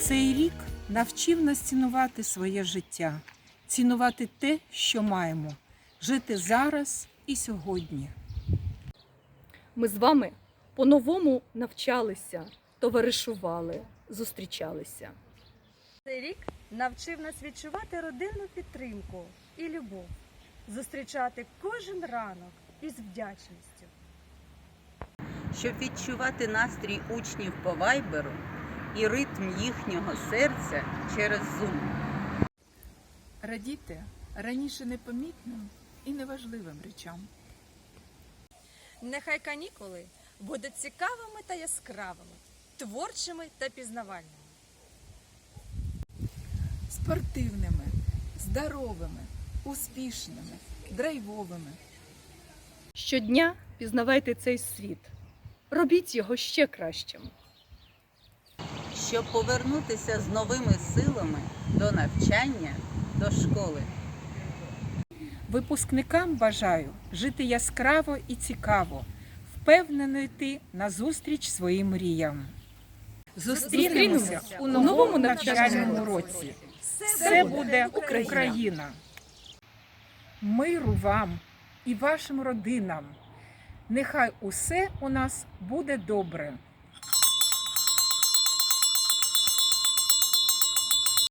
Цей рік навчив нас цінувати своє життя, цінувати те, що маємо, жити зараз і сьогодні. Ми з вами по-новому навчалися, товаришували, зустрічалися. Цей рік навчив нас відчувати родинну підтримку і любов, зустрічати кожен ранок із вдячністю. щоб відчувати настрій учнів по вайберу і ритм їхнього серця через Zoom. радіти раніше непомітним і неважливим речам. Нехай канікули будуть цікавими та яскравими, творчими та пізнавальними. Спортивними, здоровими, успішними, драйвовими. Щодня пізнавайте цей світ, робіть його ще кращим. Щоб повернутися з новими силами до навчання, до школи. Випускникам бажаю жити яскраво і цікаво, впевнено йти назустріч своїм мріям. Зустрінемося у новому навчальному році. Все буде Україна. Миру вам і вашим родинам. Нехай усе у нас буде добре.